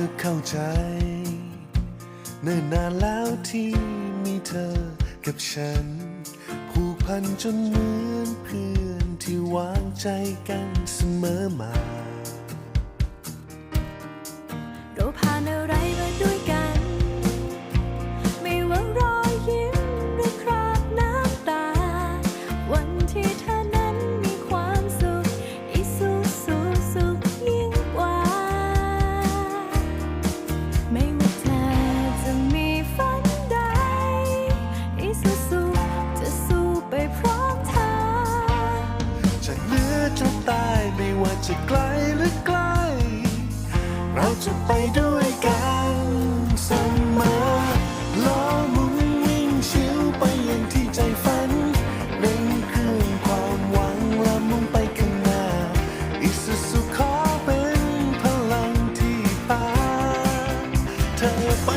ก็เข้าใจ เนิ่นนานแล้วที่มีเธอกับฉัน ผูกพันจนเหมือนเพื่อนที่วางใจกันเสมอมา จะไกลหรือใกล้ เราจะไปด้วยกันเสมอล้อมุนวิ่งชิวไปอย่างที่ใจฝันเร่งเครื่องความหวังและมุ่งไปข้างหน้าอิสุสุขอเป็นพลังที่พาเธอไป